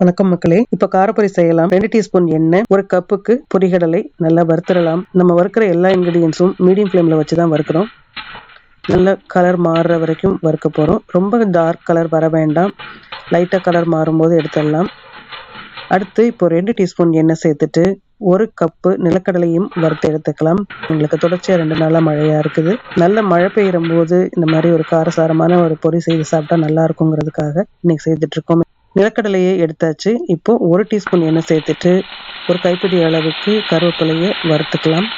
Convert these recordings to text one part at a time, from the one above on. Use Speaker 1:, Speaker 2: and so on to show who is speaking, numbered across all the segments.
Speaker 1: வணக்கம் மக்களே. இப்ப காரப்பொரி செய்யலாம். ரெண்டு டீஸ்பூன் எண்ணெய் ஒரு கப்புக்கு பொரிகடலை நல்லா வறுத்துடலாம். நம்ம வறுக்கிற எல்லா இன்கிரீடியன்ஸும் மீடியம் ஃப்ளேம்ல வச்சு தான் வறுக்கிறோம். நல்ல கலர் மாறுற வரைக்கும் வறுக்க போகிறோம் ரொம்ப டார்க் கலர் வர வேண்டாம். லைட்டாக கலர் மாறும்போது எடுத்துடலாம். அடுத்து இப்போ ரெண்டு டீஸ்பூன் எண்ணெய் சேர்த்துட்டு ஒரு கப்பு நிலக்கடலையும் வறுத்து எடுத்துக்கலாம். எங்களுக்கு தொடர்ச்சியாக ரெண்டு நாளாக மழையாக இருக்குது. நல்ல மழை பெய்யும் போது இந்த மாதிரி ஒரு காரசாரமான ஒரு பொரி செய்து சாப்பிட்டா நல்லா இருக்குங்கிறதுக்காக இன்னைக்கு செய்துட்டு இருக்கோம். நிலக்கடலையை எடுத்தாச்சு. இப்போ ஒரு டீஸ்பூன் எண்ணெய் சேர்த்துட்டு ஒரு கைப்பிடி அளவுக்கு கருவேப்பிலையை வறுத்துக்கலாம்.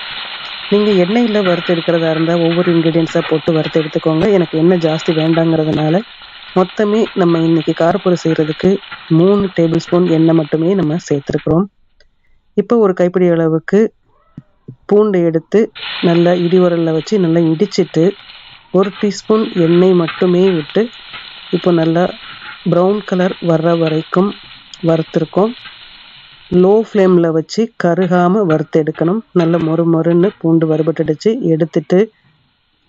Speaker 1: நீங்கள் எண்ணெயில் வறுத்து எடுக்கிறதா இருந்தால் ஒவ்வொரு இன்க்ரீடியன்ஸாக போட்டு வறுத்து எடுத்துக்கோங்க. எனக்கு எண்ணெய் ஜாஸ்தி வேண்டாங்கிறதுனால மொத்தமே நம்ம இன்னைக்கு காரப்பொரி செய்கிறதுக்கு மூணு டேபிள் ஸ்பூன் எண்ணெய் மட்டுமே நம்ம சேர்த்துருக்குறோம். இப்போ ஒரு கைப்பிடி அளவுக்கு பூண்டை எடுத்து நல்லா இடிவரலில் வச்சு நல்லா இடிச்சிட்டு ஒரு டீஸ்பூன் எண்ணெய் மட்டுமே விட்டு இப்போ நல்லா ப்ரௌன் கலர் வர்ற வரைக்கும் வறுத்துருக்கோம். லோ ஃப்ளேமில் வச்சு கருகாமல் வறுத்து எடுக்கணும் நல்ல மொறு மொறுன்னு பூண்டு வறுபட்டுடுச்சு. எடுத்துட்டு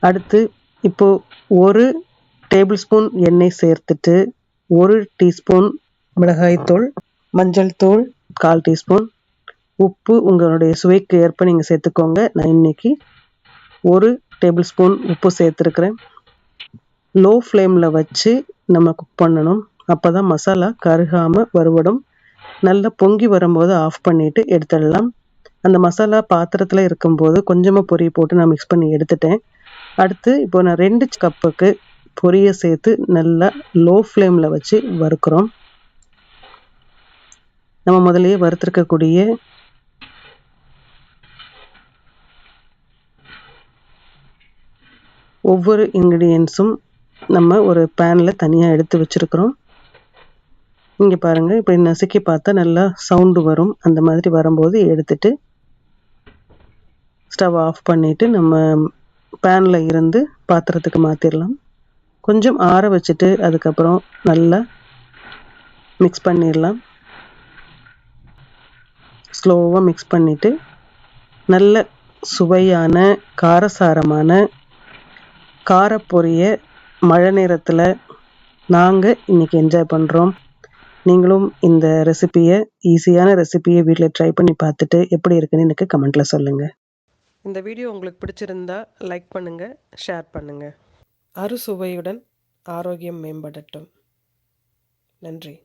Speaker 1: அடுத்து இப்போது ஒரு டேபிள் ஸ்பூன் எண்ணெய் சேர்த்துட்டு ஒரு டீஸ்பூன் மிளகாய்த்தூள் மஞ்சள் தூள் கால் டீஸ்பூன் உப்பு உங்களுடைய சுவைக்கு ஏற்ப நீங்கள் சேர்த்துக்கோங்க. நான் இன்னைக்கு ஒரு டேபிள் ஸ்பூன் உப்பு சேர்த்துருக்குறேன். லோ ஃப்ளேமில் வச்சு நம்ம குக் பண்ணணும். அப்போ தான் மசாலா கருகாமல் வறுபடும் நல்லா பொங்கி வரும்போது ஆஃப் பண்ணிவிட்டு எடுத்துடலாம். அந்த மசாலா பாத்திரத்தில் இருக்கும்போது கொஞ்சமாக பொரி போட்டு நான் மிக்ஸ் பண்ணி எடுத்துட்டேன். அடுத்து இப்போ நான் ரெண்டு கப்புக்கு பொரியை சேர்த்து நல்லா லோ ஃப்ளேமில் வச்சு வறுக்கிறோம். நம்ம முதலையே வறுத்துருக்கக்கூடிய ஒவ்வொரு இன்க்ரீடியன்ஸும் நம்ம ஒரு பேனில் தனியாக எடுத்து வச்சுருக்குறோம். இங்கே பாருங்கள் இப்படி நசுக்கி பார்த்தா நல்லா சவுண்டு வரும். அந்த மாதிரி வரும்போது எடுத்துட்டு ஸ்டவ் ஆஃப் பண்ணிவிட்டு நம்ம பேனில் இருந்து பாத்திரத்துக்கு மாற்றிடலாம் கொஞ்சம் ஆற வச்சுட்டு அதுக்கப்புறம் நல்லா மிக்ஸ் பண்ணிடலாம் ஸ்லோவாக மிக்ஸ் பண்ணிவிட்டு நல்ல சுவையான காரசாரமான காரப்பொரிய மழை நேரத்தில் நாங்கள் இன்றைக்கி என்ஜாய் பண்ணுறோம் நீங்களும் இந்த ரெசிப்பியை ஈஸியான ரெசிப்பியை வீட்டில் ட்ரை பண்ணி பார்த்துட்டு எப்படி இருக்குன்னு எனக்கு கமெண்ட்டில் சொல்லுங்கள் இந்த வீடியோ உங்களுக்கு பிடிச்சிருந்தா லைக் பண்ணுங்கள் ஷேர் பண்ணுங்கள் அறுசுவையுடன் ஆரோக்கியம் மேம்படட்டும். நன்றி.